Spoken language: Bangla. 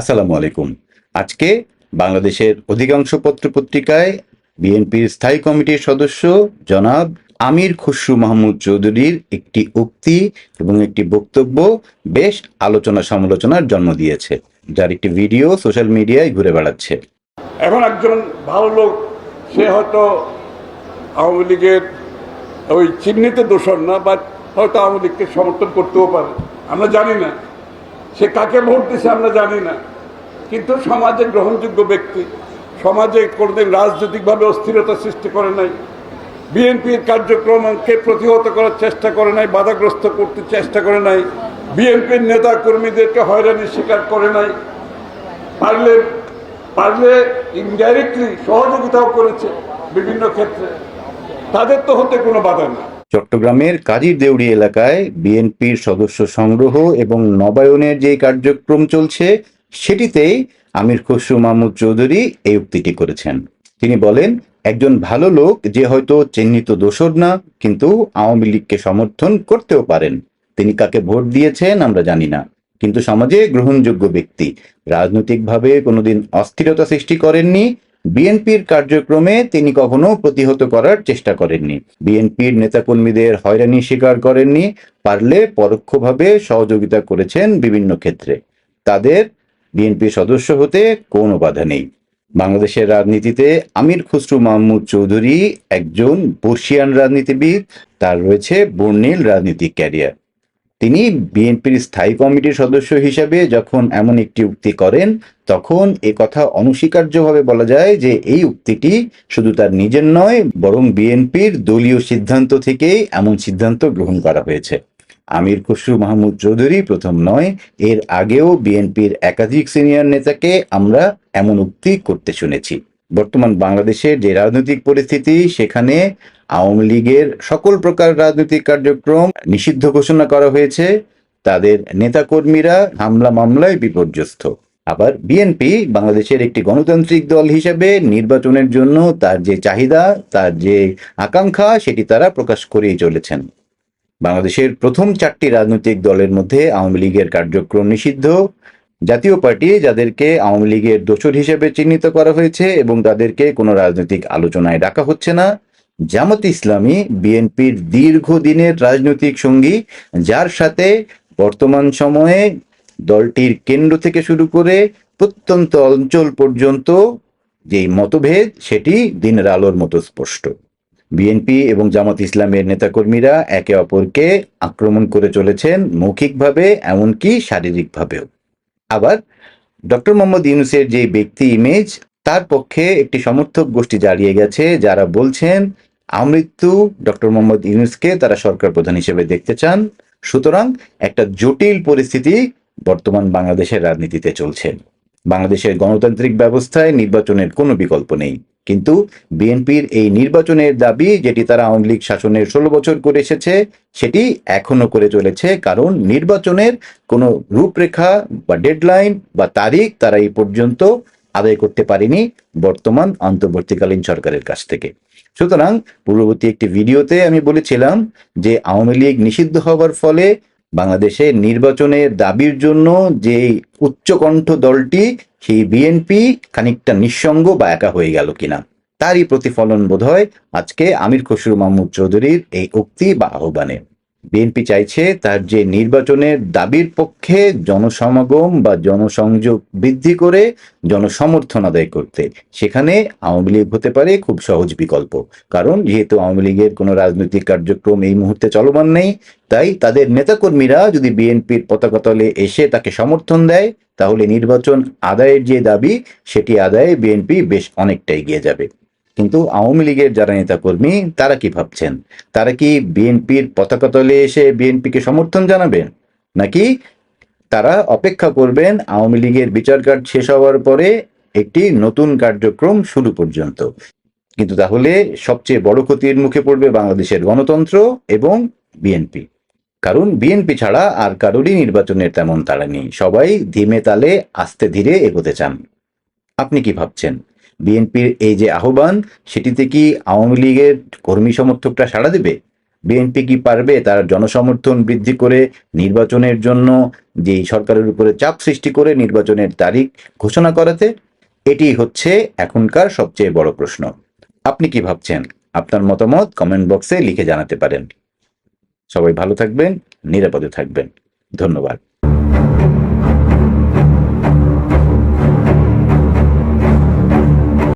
আসসালামু আলাইকুম। আজকে বাংলাদেশের অধিকাংশ পত্র পত্রিকায় বিএনপির স্থায়ী কমিটির সদস্য জনাব আমির খসরু মাহমুদ চৌধুরীর একটি উক্তি এবং একটি বক্তব্য বেশ আলোচনা সমালোচনার জন্ম দিয়েছে, যার একটি ভিডিও সোশ্যাল মিডিয়ায় ঘুরে বেড়াচ্ছে। এখন একজন ভালো লোক, সে হয়তো আওয়ামী লীগের ওই চিহ্নিত দোষর না, বা হয়তো আওয়ামী লীগকে সমর্থন করতেও পারে। আমরা জানি না। সে কাকে ভোট দিছে আমরা জানি না। কিন্তু সমাজে গ্রহণযোগ্য ব্যক্তি, সমাজে কোনোদিন রাজনৈতিকভাবে অস্থিরতা সৃষ্টি করে নাই, বিএনপির কার্যক্রমকে প্রতিহত করার চেষ্টা করে নাই, বাধাগ্রস্ত করতে চেষ্টা করে নাই, বিএনপির নেতা কর্মীদেরকে হয়রানির শিকার করে নাই, পারলে পারলে ইনডাইরেক্টলি সহযোগিতাও করেছে বিভিন্ন ক্ষেত্রে। তাদের তো হতে কোনো বাধা নেই। চট্টগ্রামের কাজীর দেউড়ি এলাকায় বিএনপির সদস্য সংগ্রহ এবং নবায়নের যে কার্যক্রম চলছে, সেটিতেই আমির খসরু মাহমুদ চৌধুরী এই উক্তিটি করেছেন। তিনি বলেন, একজন ভালো লোক যে হয়তো চিহ্নিত দোষর না, কিন্তু আওয়ামী লীগকে সমর্থন করতেও পারেন। তিনি কাকে ভোট দিয়েছেন আমরা জানি না, কিন্তু সমাজে গ্রহণযোগ্য ব্যক্তি। রাজনৈতিকভাবে কোনোদিন অস্থিরতা সৃষ্টি করেননি বিএনপির কার্যক্রমে তিনি কখনো প্রতিহত করার চেষ্টা করেননি। বিএনপির নেতাকর্মীদের হয়রানি স্বীকার করেননি, পারলে পরোক্ষভাবে সহযোগিতা করেছেন বিভিন্ন ক্ষেত্রে। তাদের বিএনপির সদস্য হতে কোনো বাধা নেই। বাংলাদেশের রাজনীতিতে আমির খুসরু মাহমুদ চৌধুরী একজন বর্ষিয়ান রাজনীতিবিদ। তার রয়েছে বর্ণিল রাজনৈতিক ক্যারিয়ার। তিনি বিএনপির স্থায়ী কমিটির সদস্য হিসেবে যখন এমন একটি উক্তি করেন, তখন এ কথা অনস্বীকার্যভাবে বলা যায় যে এই উক্তিটি শুধু তার নিজের নয়, বরং বিএনপির দলীয় সিদ্ধান্ত থেকেই এমন সিদ্ধান্ত গ্রহণ করা হয়েছে। আমির খসরু মাহমুদ চৌধুরী প্রথম নয়, এর আগেও বিএনপির একাধিক সিনিয়র নেতাকে আমরা এমন উক্তি করতে শুনেছি। বর্তমান বাংলাদেশের যে রাজনৈতিক পরিস্থিতি, সেখানে আওয়ামী লীগের সকল প্রকার রাজনৈতিক কার্যক্রম নিষিদ্ধ ঘোষণা করা হয়েছে। তাদের নেতাকর্মীরা হামলা মামলায় বিপর্যস্ত। আবার বিএনপি বাংলাদেশের একটি গণতান্ত্রিক দল হিসেবে নির্বাচনের জন্য তার যে চাহিদা, তার যে আকাঙ্ক্ষা, সেটি তারা প্রকাশ করেই চলেছেন। বাংলাদেশের প্রথম চারটি রাজনৈতিক দলের মধ্যে আওয়ামী লীগের কার্যক্রম নিষিদ্ধ। জাতীয় পার্টি, যাদেরকে আওয়ামী লীগের দোষর হিসেবে চিহ্নিত করা হয়েছে এবং তাদেরকে কোনো রাজনৈতিক আলোচনায় ডাকা হচ্ছে না জামাত ইসলামী বিএনপির দীর্ঘদিনের রাজনৈতিক সঙ্গী, যার সাথে বর্তমান সময়ে দলটির কেন্দ্র থেকে শুরু করে প্রত্যন্ত অঞ্চল পর্যন্ত যেই মতভেদ, সেটি দিনের আলোর মতো স্পষ্ট। বিএনপি এবং জামাত ইসলামের নেতাকর্মীরা একে অপরকে আক্রমণ করে চলেছেন মৌখিকভাবে, এমনকি শারীরিকভাবেও। আবার ডক্টর মোহাম্মদ ইউনুসের যে ব্যক্তি ইমেজ, তার পক্ষে একটি সমর্থক গোষ্ঠী দাঁড়িয়ে গেছে, যারা বলছেন আমৃত্যু ডক্টর মোহাম্মদ ইউনুসকে তারা সরকার প্রধান হিসেবে দেখতে চান। সুতরাং একটা জটিল পরিস্থিতি বর্তমান বাংলাদেশের রাজনীতিতে চলছে। বাংলাদেশের গণতান্ত্রিক ব্যবস্থায় নির্বাচনের কোনো বিকল্প নেই। কিন্তু বিএনপির এই নির্বাচনের দাবি, যেটি তারা আওয়ামী লীগ শাসনের ষোলো বছর করে এসেছে, সেটি এখনও করে চলেছে। কারণ নির্বাচনের কোনো রূপরেখা বা ডেডলাইন বা তারিখ তারা এই পর্যন্ত আদায় করতে পারেনি বর্তমান অন্তর্বর্তীকালীন সরকারের কাছ থেকে। সুতরাং পূর্ববর্তী একটি ভিডিওতে আমি বলেছিলাম যে আওয়ামী লীগ নিষিদ্ধ হওয়ার ফলে বাংলাদেশে নির্বাচনের দাবির জন্য যে উচ্চকণ্ঠ দলটি, সেই বিএনপি খানিকটা নিঃসঙ্গ বা একা হয়ে গেল কিনা, তারই প্রতিফলন বোধ হয় আজকে আমির খসরু মাহমুদ চৌধুরীর এই উক্তি বা আহ্বানে। বিএনপি চাইছে তার যে নির্বাচনের দাবির পক্ষে জনসমাগম বা জনসংযোগ বৃদ্ধি করে জনসমর্থন আদায় করতে। সেখানে আওয়ামী লীগ হতে পারে খুব সহজ বিকল্প। কারণ যেহেতু আওয়ামী লীগের কোনো রাজনৈতিক কার্যক্রম এই মুহূর্তে চলমান নেই, তাই তাদের নেতাকর্মীরা যদি বিএনপির পতাকা তলে এসে তাকে সমর্থন দেয়, তাহলে নির্বাচন আদায়ের যে দাবি, সেটি আদায়ে বিএনপি বেশ অনেকটা এগিয়ে যাবে। কিন্তু আওয়ামী লীগের যারা নেতাকর্মী, তারা কি ভাবছেন? তারা কি বিএনপির পতাকা তলে এসে বিএনপিকে সমর্থন জানাবেন নাকি তারা অপেক্ষা করবেন আওয়ামী লীগের বিচার কার্ড শেষ হওয়ার পরে একটি নতুন কার্যক্রম শুরু পর্যন্ত? কিন্তু তাহলে সবচেয়ে বড় ক্ষতির মুখে পড়বে বাংলাদেশের গণতন্ত্র এবং বিএনপি। কারণ বিএনপি ছাড়া আর কারোরই নির্বাচনের তেমন তাড়া নেই। সবাই ধীমে তালে আস্তে ধীরে এগোতে চান। আপনি কি ভাবছেন? বিএনপির এই যে আহ্বান, সেটিতে কি আওয়ামী লীগের কর্মী সমর্থকরা সাড়া দেবে? বিএনপি কি পারবে তার জনসমর্থন বৃদ্ধি করে নির্বাচনের জন্য যে সরকারের উপরে চাপ সৃষ্টি করে নির্বাচনের তারিখ ঘোষণা করাতে? এটি হচ্ছে এখনকার সবচেয়ে বড় প্রশ্ন। আপনি কি ভাবছেন? আপনার মতামত কমেন্ট বক্সে লিখে জানাতে পারেন। সবাই ভালো থাকবেন, নিরাপদে থাকবেন। ধন্যবাদ।